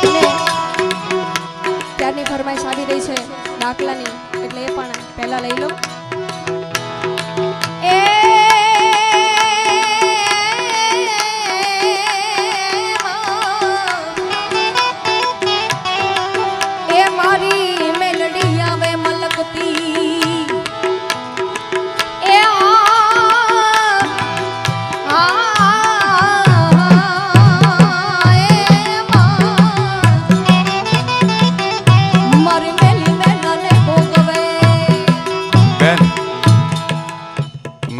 અને ત્યારની ફરમાઈશ આવી રહી છે દાખલાની એટલે એ પણ પહેલાં લઈ લો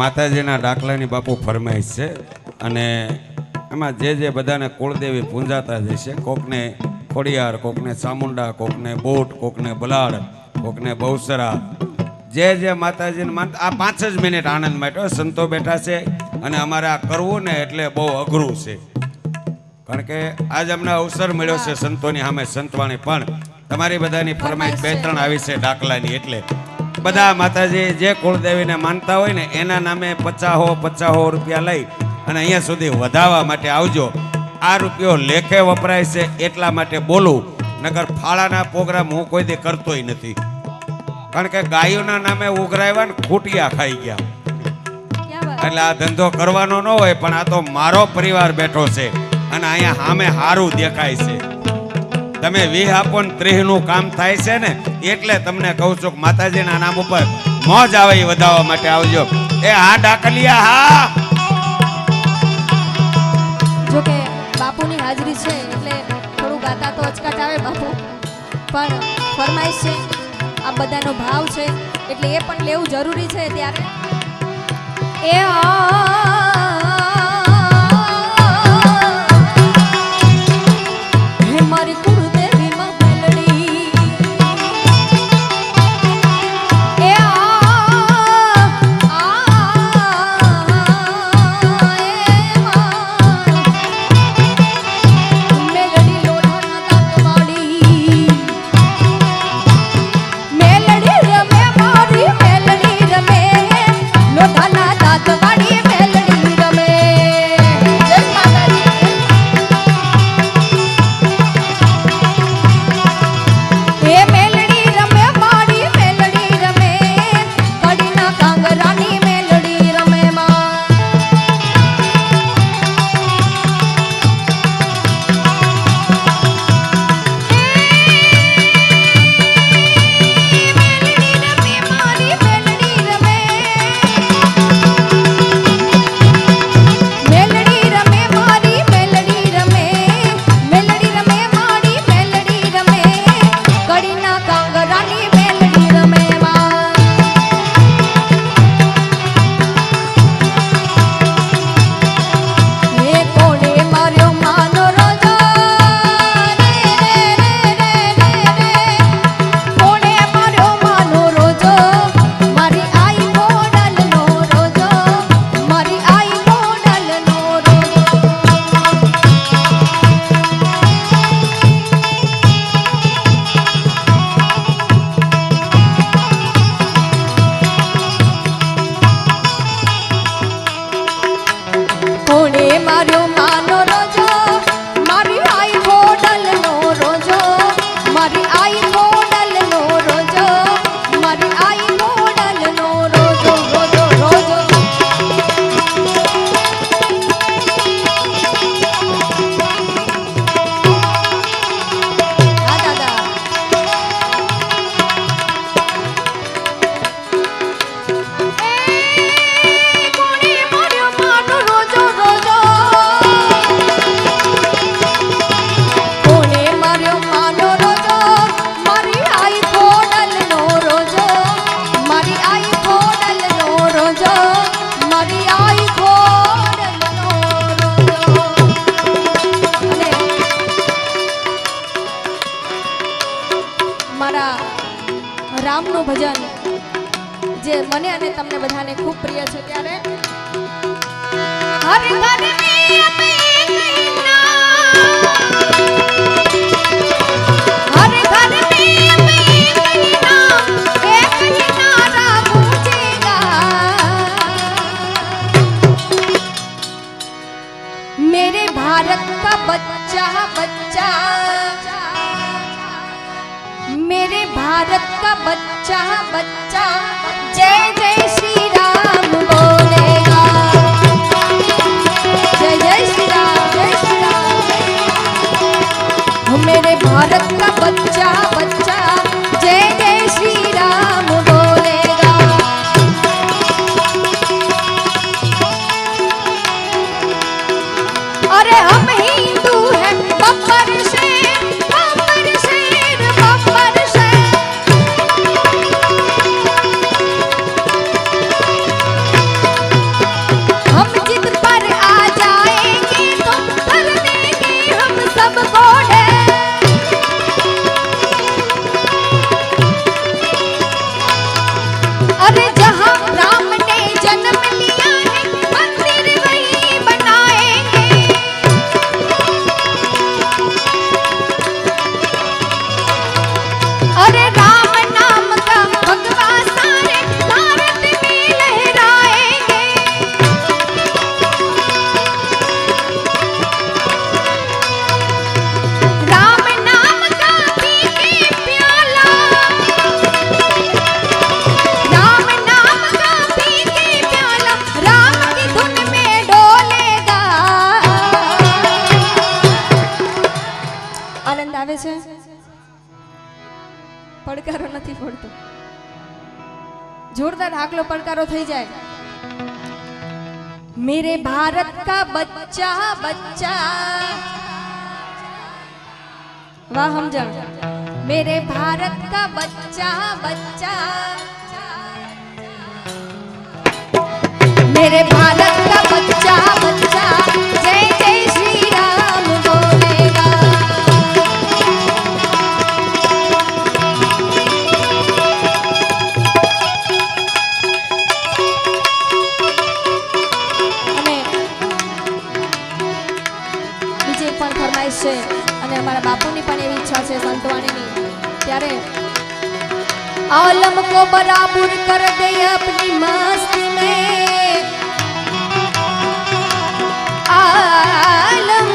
માતાજીના ડાકલાની બાપુ ફરમાઈશ છે અને એમાં જે જે બધાને કુળદેવી પૂંજાતા જશે કોકને ખોડિયાર કોકને ચામુંડા કોકને બોટ કોકને બલાડ કોકને બહુસરા જે જે માતાજીને માનતા આ પાંચ જ મિનિટ આનંદ માટે સંતો બેઠા છે અને અમારે આ કરવું ને એટલે બહુ અઘરું છે. કારણ કે આજ અમને અવસર મળ્યો છે સંતોની સામે સંતવાણી પણ તમારી બધાની ફરમાઈશ બે ત્રણ આવી છે ડાકલાની એટલે. બધા માતાજી જે કુળદેવીને માનતા હોય ને એના નામે પચાસો પચાસો રૂપિયા લઈ અને અહીંયા સુધી વધાવવા માટે આવજો. આ રૂપિયો લેખે વપરાય છે એટલા માટે બોલું નગર ફાળાના પ્રોગ્રામ હું કોઈ દી કરતોય નથી. કારણ કે ગાયોના નામે ઉઘરાવ્યા ને ખૂટિયા ખાઈ ગયા. એટલે આ ધંધો કરવાનો ન હોય પણ આ તો મારો પરિવાર બેઠો છે અને અહીંયા સામે સારું દેખાય છે. તમે વીહ આપો ને ત્રીહનું કામ થાય છે ને, એટલે તમને કહું છું કે માતાજીના નામ ઉપર મોજ આવે એ વધાવવા માટે આવજો. એ હા, ડાકલિયા, હા. જો બાપુની હાજરી છે, એટલે થોડું ગાતા તો અચકાટ આવે બાપુ. પણ ફરમાઈશ છે, આ બધાનો ભાવ છે, એટલે એ પણ લેવું જરૂરી છે ત્યારે. એ चली जाए। मेरे भारत का बच्चा बच्चा। वाह, हम जा मेरे भारत का बच्चा बच्चा। मेरे भारत का बच्चा છે સંતવાણીની ત્યારે आलम को बराबर कर दे अपनी मस्ती में आलम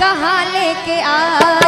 कहाँ लेके आ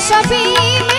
সবই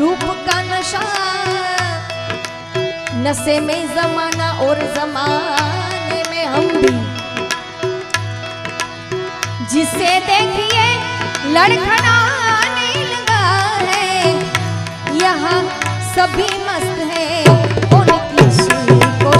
रूप का नशा। नशे में जमाना और जमाने में हम भी। जिसे देखिए लड़खड़ाने लगा है। यहाँ सभी मस्त है, उनकी को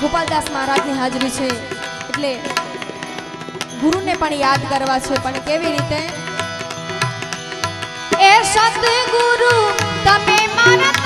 ગોપાલદાસ મહારાજની હાજરી છે, એટલે ગુરુને પણ યાદ કરવા છે, પણ કેવી રીતે? એ સદગુરુ, તમે મારા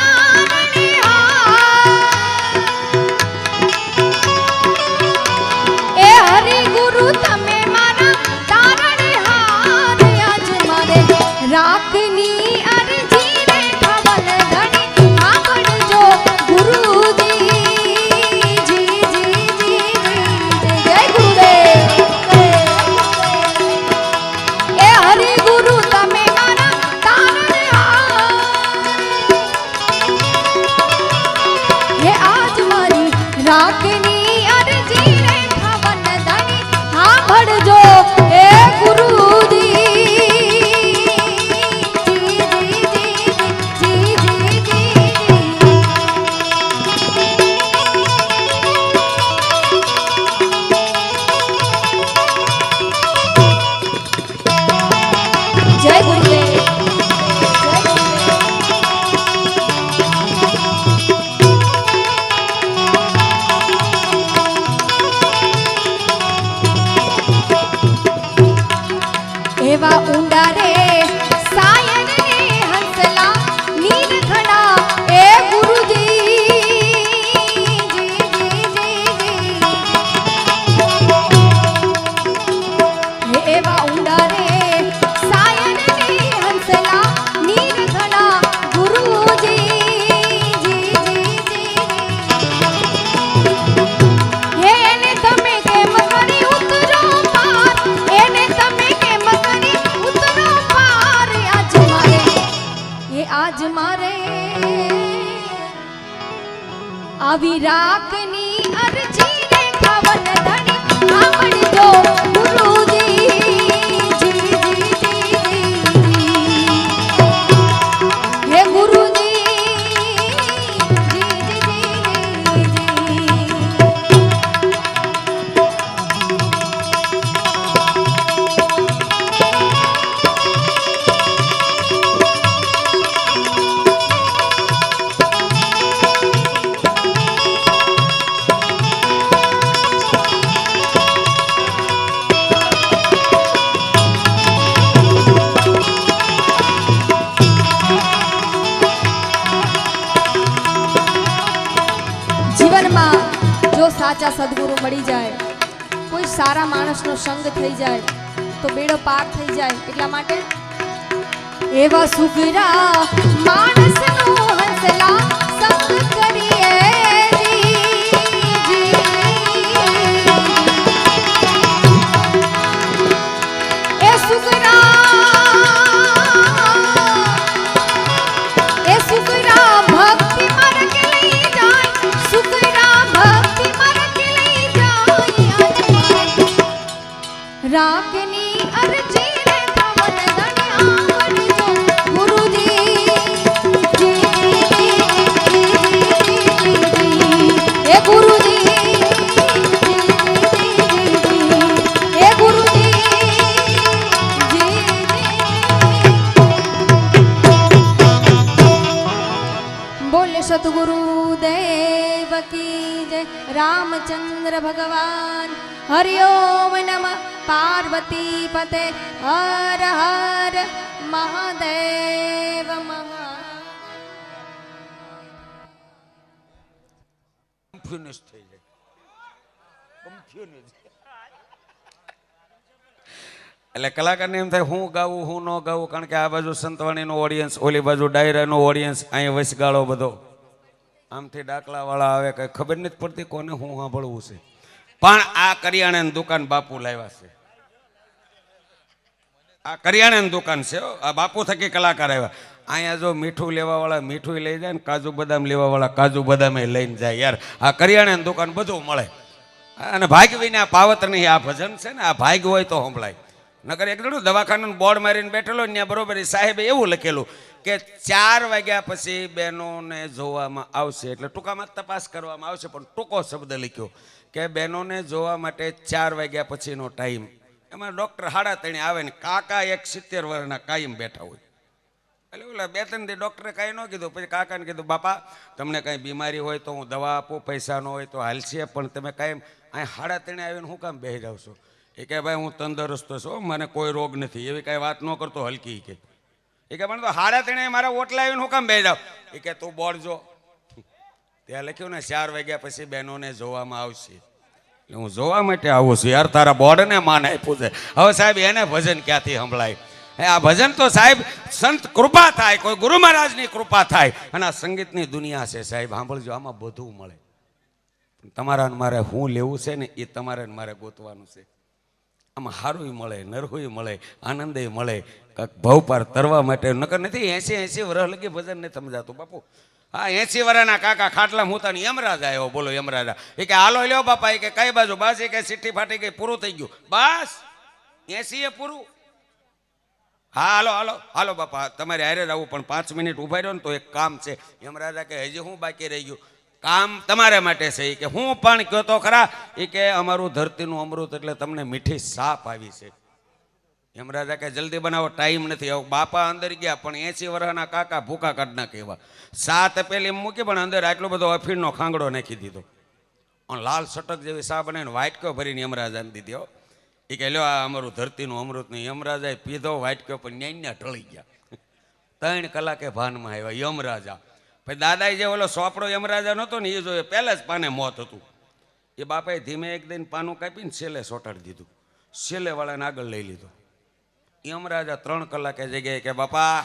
થઈ જાય તો બેડો પાર થઈ જાય એટલા માટે એવા સુગરા માણસનો હંસલા સંગ કરીએ જી, રામચંદ્ર ભગવાન હરિઓમ નમ પાર્વતી પતે હર હર મહાદેવ મહા કન્ફ્યુઝ થઈ જાય. કન્ફ્યુઝ એટલે કલાકારને એમ થાય, હું ગાવું, હું ન ગાવું, કારણ કે આ બાજુ સંતવાણીનું ઓડિયન્સ ઓલી બાજુ ડાયરાનું ઓડિયન્સ અહીં વસગાળો બધો. આમથી ડાકલાવાળા આવે કઈ ખબર નથી પડતી કોને હું સાંભળવું છે. પણ આ કરિયાણાની દુકાન બાપુ લાવ્યા છે. આ કરિયાણાની દુકાન છે. આ બાપુ થકી કલાકાર આવ્યા. અહીંયા જો મીઠું લેવાવાળા મીઠું લઈ જાય ને કાજુ બદામ લેવાવાળા કાજુ બદામે લઈને જાય યાર. આ કરિયાણાની દુકાન બધું મળે. અને ભાગવીને આ પાવતરની આ ભજન છે ને, આ ભાગ હોય તો સંભળાય. નગર એક જણો દવાખાનાનું બોર્ડ મારીને બેઠેલો ને ત્યાં બરોબર સાહેબે એવું લખેલું કે ચાર વાગ્યા પછી બહેનોને જોવામાં આવશે. એટલે ટૂંકામાં તપાસ કરવામાં આવશે, પણ ટૂંકો શબ્દ લખ્યો કે બહેનોને જોવા માટે ચાર વાગ્યા પછીનો ટાઈમ. એમાં ડૉક્ટર હાડા તણી આવે ને કાકા એક સિત્તેર વર્ષના કાયમ બેઠા હોય. એટલે ઓલા બે ત્રણ દી ડૉક્ટરે કાંઈ ન કીધું, પછી કાકાને કીધું, બાપા, તમને કાંઈ બીમારી હોય તો હું દવા આપું પૈસા ન હોય તો હાલશે, પણ તમે કાંઈ અહીં હાડા ત્રણે આવીને હું કામ બેસી જાઉં છો? એ કે ભાઈ હું તંદુરસ્ત છું મને કોઈ રોગ નથી. એવી કાંઈ વાત ન કરતો હલકી કે. એ કે પણ તો હાડા તેણે મારા ઓટલા આવીને હું કામ જાવ એ કે તું બોલજો. ત્યાં લખ્યું ને, ચાર વાગ્યા પછી બહેનોને જોવામાં આવશે. એટલે હું જોવા માટે આવું છું. યાર, તારા બોર્ડને માન આપ્યું છે. હવે સાહેબ, એને ભજન ક્યાંથી સંભળાય? હે, આ ભજન તો સાહેબ, સંત કૃપા થાય, કોઈ ગુરુ મહારાજની કૃપા થાય. અને આ સંગીતની દુનિયા છે સાહેબ, સાંભળજો, આમાં બધું મળે. તમારા મારે હું લેવું છે ને, એ તમારે મારે ગોતવાનું છે. આમાં સારું મળે, નરહુય મળે આનંદે મળે. કાંક ભાવ પાર તરવા માટે, નકર નથી, એસી એસી વર્ષ લગી ભજન નથી સમજાતું. બાપુ, હા, એસી વર્ષના કાકા ખાટલા મૂતાની યમરાજ આવ્યો, બોલો યમરાજા. એ કે, હાલો લ્યો બાપા, એ કે, કઈ બાજુ, બસ. એ કે સીઠી ફાટી ગઈ, પૂરું થઈ ગયું. બસ, એસી એ પૂરું. હા, હાલો હાલો હાલો બાપા, તમારે હારે આવું, પણ પાંચ મિનિટ ઊભા રહ્યો ને તો એક કામ છે. યમરાજા કે, હજી હું બાકી રહી ગયું? કામ તમારા માટે છે કે હું પણ કયો તો ખરા એ કે અમારું ધરતીનું અમૃત એટલે તમને મીઠી સાપ આવી છે. યમરાજા કે જલ્દી બનાવો, ટાઈમ નથી. આવો બાપા અંદર ગયા, પણ એસી વર્ષના કાકા ભૂખા કાઢ કહેવા સાત પેલી મૂકી, પણ અંદર આટલો બધો અફીણનો ખાંગડો નાખી દીધો. પણ લાલ સટક જેવી સા બનાવીને વાટક્યો ભરીને યમરાજાને દીધી એ કે લ્યો આ અમારું ધરતીનું અમૃત નહીં યમરાજાએ પીધો વાટક્યો પણ ન્યાય ઢળી ગયા. ત્રણ કલાકે ભાનમાં આવ્યા યમરાજા પછી દાદાએ જે ઓલો સોપડો યમરાજા નહોતો ને એ જોયો પહેલા જ પાને મોત હતું. એ બાપાએ ધીમે એક દિન પાનું કાપીને છેલ્લે સોટાડી દીધું. છેલ્લે વાળાને આગળ લઈ લીધો. યમરાજા ત્રણ કલાકે જગ્યાએ કે, બાપા,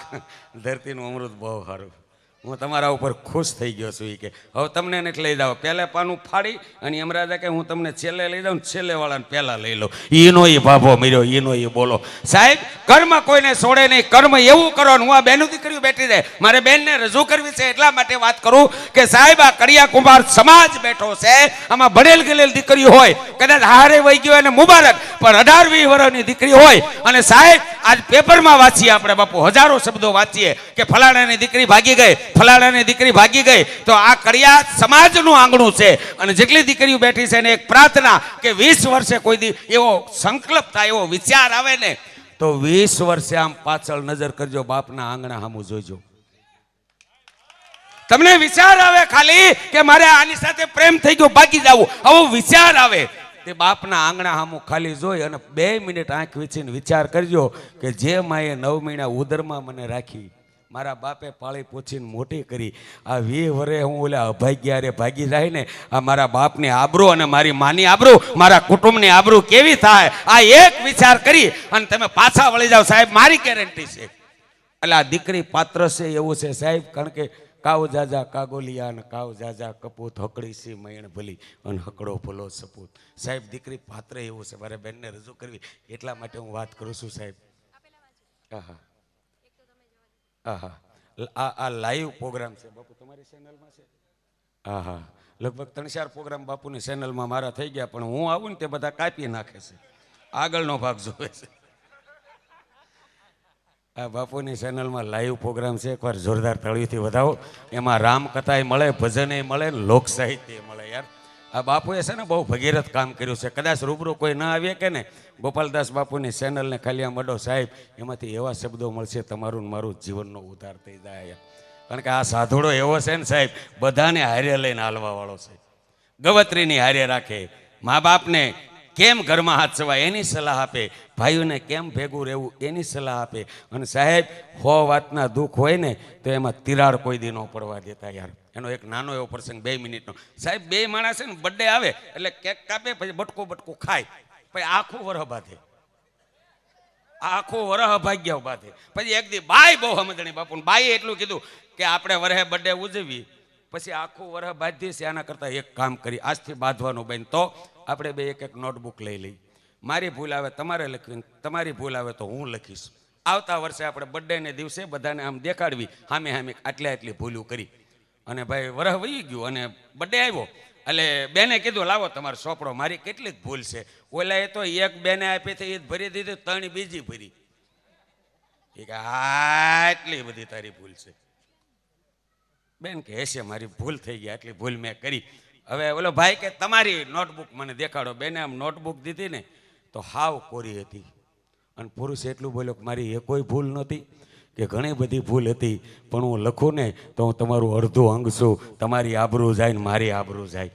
ધરતીનું અમૃત બહુ સારું. હું તમારા ઉપર ખુશ થઈ ગયો છું કે, હવે તમને નથી લઈ જાઓ પહેલાં પાનું ફાડી અને યમરાજા કે હું તમને છેલ્લે લઈ જાઉં ને છેલ્લે વાળાને પહેલા લઈ લઉં. એનો એ ભાભો મર્યો એનો એ બોલો. સાહેબ, કર્મ કોઈને છોડે નહીં. કર્મ એવું કરો હું આ બેનું દીકરીઓ બેઠી જાય મારે બેનને રજૂ કરવી છે એટલા માટે વાત કરું કે, સાહેબ, આ કડિયા કુંભાર સમાજ બેઠો છે. આમાં ભણેલ ગયેલ દીકરી હોય. કદાચ હારે વહી ગયો અને મુબારક, પણ અઢાર વીસ વર્ષની દીકરી હોય. અને સાહેબ, આજ પેપરમાં વાંચીએ આપણે બાપુ. હજારો શબ્દો વાંચીએ કે, ફલાણાની દીકરી ભાગી ગઈ. ફલાણાની દીકરી ભાગી ગઈ, તો આ કડિયા સમાજનું આંગણું છે. અને જેટલી દીકરીઓ બેઠી છે એને એક પ્રાર્થના કે વીસ વર્ષે કોઈ દી એવો સંકલ્પ થાય, એવો વિચાર આવે ને, તો વીસ વર્ષે આમ પાછળ નજર કરજો, બાપના આંગણા સામું જોજો તમને વિચાર આવે ખાલી કે મારે આની સાથે પ્રેમ થઈ ગયો, ભાગી જવું. આવો વિચાર આવે. તે બાપના આંગણા સામું ખાલી જોઈ અને બે મિનિટ આંખ વીંચીને વિચાર કરજો કે જે માએ નવ મહિના ઉદરમાં મને રાખી મારા બાપે પાળી પોછીને મોટી કરી. આ વી વરે હું ઓલા અભાગ્યા રે ભાગી જાય ને આ મારા બાપની આબરૂ અને મારી માની આબરૂ મારા કુટુંબની આબરૂ કેવી થાય? આ એક વિચાર કરી અને તમે પાછા વળી જાઓ. સાહેબ મારી ગેરંટી છે. એટલે આ દીકરી પાત્ર છે એવું છે. સાહેબ કારણ કે કાવ જાજા કાગોલિયા અને કાવ જાજા કપૂત હકડી સી મયણ ભલી અને હકડો ભલો સપૂત. સાહેબ દીકરી પાત્ર એવું છે. મારે બેનને રજૂ કરવી. એટલા માટે હું વાત કરું છું સાહેબ. આહા હા આ આ લાઈવ પ્રોગ્રામ છે બાપુ તમારી ચેનલમાં છે આહા લગભગ ત્રણ ચાર પ્રોગ્રામ બાપુની ચેનલમાં મારા થઈ ગયા, પણ હું આવું ને તે બધા કાપી નાખે છે. આગળનો ભાગ જોવે છે. આ બાપુની ચેનલમાં લાઈવ પ્રોગ્રામ છે, એકવાર જોરદાર તળીથી વધાવો. એમાં રામકથાએ મળે, ભજને મળે લોક સાહિત્ય મળે યાર. આ બાપુએ છે ને બહુ ભગીરથ કામ કર્યું છે. કદાચ રૂબરૂ કોઈ ના આવીએ કે ને, ગોપાલદાસ બાપુની ચેનલને ખાલી આમ અડો સાહેબ, એમાંથી એવા શબ્દો મળશે તમારું મારું જીવનનો ઉધાર થઈ જાય કારણ કે આ સાધુડો એવો છે ને સાહેબ, બધાને હારે લઈને હાલવાવાળો છે. ગવત્રીની હારે રાખે. મા બાપને કેમ ઘરમાં હાથ સવાય એની સલાહ આપે. ભાઈઓને કેમ ભેગું રહેવું એની સલાહ આપે. અને સાહેબ, હો વાતના દુઃખ હોય ને, તો એમાં તિરાડ કોઈ દી ન પડવા દેતા યાર. એનો એક નાનો એવો પ્રસંગ, બે મિનિટનો. સાહેબ, બે માણસ છે ને બર્થડે આવે, એટલે કેક કાપે, પછી બટકો બટકો ખાય, પછી આખું વરહ બાંધે. આખું વરહ ભાગ્યા બાંધે. પછી એક દી બાઈ બહુ સમજણી બાપુ બાઈએ એટલું કીધું કે આપણે વરહે બર્થડે ઉજવી પછી આખું વરહ બાંધી છે આના કરતાં એક કામ કરી આજથી બાંધવાનું બેન. તો આપણે બે એક એક નોટબુક લઈ લઈ મારી ભૂલ આવે, તમારે લખવી, તમારી ભૂલ આવે તો હું લખીશ. આવતા વર્ષે આપણે બર્થડેને દિવસે બધાને આમ દેખાડવી સામે સામે આટલે આટલી ભૂલું કરી. અને ભાઈ વરહ વહી ગયું અને બર્થડે આવ્યો. એટલે બેને કીધું, લાવો તમારો સોપડો, મારી કેટલીક ભૂલ છે. ઓલા એ તો એક બેને આપી હતી એ ભરી દીધી ત્રણ બીજી ભરી. એ કે આટલી બધી તારી ભૂલ છે. બેન કે, હશે, મારી ભૂલ થઈ ગઈ, આટલી ભૂલ મેં કરી. હવે ઓલો ભાઈ કે, તમારી નોટબુક મને દેખાડો. બેને આમ નોટબુક દીધી ને, તો હાવ કોરી હતી. અને પુરુષ એટલું બોલ્યો કે, મારી એ કોઈ ભૂલ નહોતી. કે ઘણી બધી ભૂલ હતી, પણ હું લખું ને તો હું તમારું અડધું અંગ છું, તમારી આબરૂ જાય ને મારી આબરૂ જાય.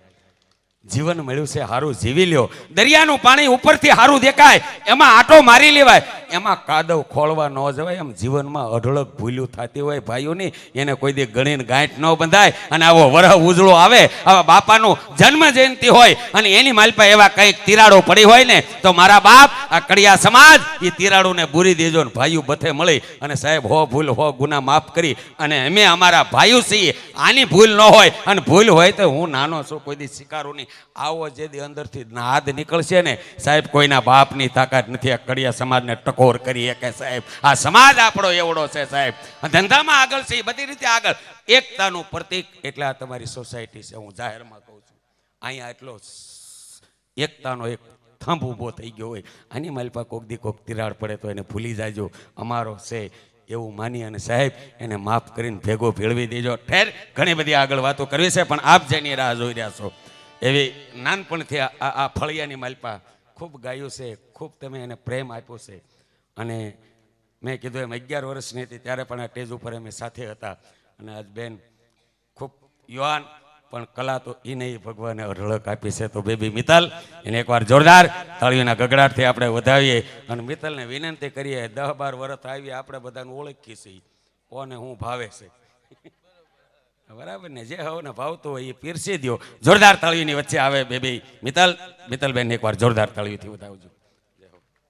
જીવન મળ્યું છે સારું જીવી લ્યો. દરિયાનું પાણી ઉપરથી સારું દેખાય, એમાં આટો મારી લેવાય. એમાં કાદવ ખોળવા ન જવાય, એમ જીવનમાં અઢળક ભૂલ્યું થતી હોય ભાઈઓની, એને કોઈ દી ગણીને ગાંઠ ન બંધાય અને આવો વરહ ઉજળો આવે, આવા બાપાનું જન્મ જયંતિ હોય અને એની માલપા એવા કંઈક તિરાડો પડી હોય ને, તો મારા બાપ, આ કડિયા સમાજ એ તિરાડોને બુરી દેજો ને ભાઈઓ બથે મળી અને સાહેબ, હો ભૂલ, હો ગુના માફ કરી અને અમે અમારા ભાઈઓ છીએ, આની ભૂલ ન હોય અને ભૂલ હોય તો હું નાનો છું, કોઈ દી શિકારો આવો જે અંદરથી નાદ નીકળશે ને, સાહેબ, કોઈના બાપની તાકાત નથી, આ કડિયા સમાજને ટકોર કરીએ કે સાહેબ, આ સમાજ આપણો એવડો છે સાહેબ. ધંધામાં આગળ છે, એ બધી રીતે આગળ. એકતાનું પ્રતીક એટલે આ તમારી સોસાયટી છે, હું જાહેરમાં કહું છું. અહીંયા એટલો એકતાનો એક થંભ ઊભો થઈ ગયો હોય. આની માલપા કોક દી કોક તિરાડ પડે તો એને ભૂલી જાજો. અમારો છે એવું માની અને સાહેબ, એને માફ કરીને ભેગો ભેળવી દેજો. ઠેર, ઘણી બધી આગળ વાતો કરવી છે, પણ આપ જેની રાહ જોઈ રહ્યા છો. એવી નાનપણથી આ- આ ફળિયાની માલપા ખૂબ ગાયું છે, ખૂબ તમે એને પ્રેમ આપ્યો છે. અને મેં કીધું એમ, અગિયાર વર્ષની હતી ત્યારે પણ આ સ્ટેજ ઉપર અમે સાથે હતા. અને આજ બેન ખૂબ યુવાન, પણ કલા તો એ નહીં, ભગવાને અઢળક આપી છે. તો બેબી મિત્તલ, એને એકવાર જોરદાર તાળીઓના ગગડાટથી આપણે વધાવીએ અને મિત્તલને વિનંતી કરીએ, દહ બાર વર્ષ આવીએ આપણે બધાને ઓળખીએ છીએ. કોને હું ભાવે છે? બરાબર ને, જે હવને ભાવતો હોય એ પીરસી દ્યો. જોરદાર તાળીઓની વચ્ચે આવે બેબી મિત્તલ. મિત્તલબેન એકવાર જોરદાર તાળીઓથી વધાવજો.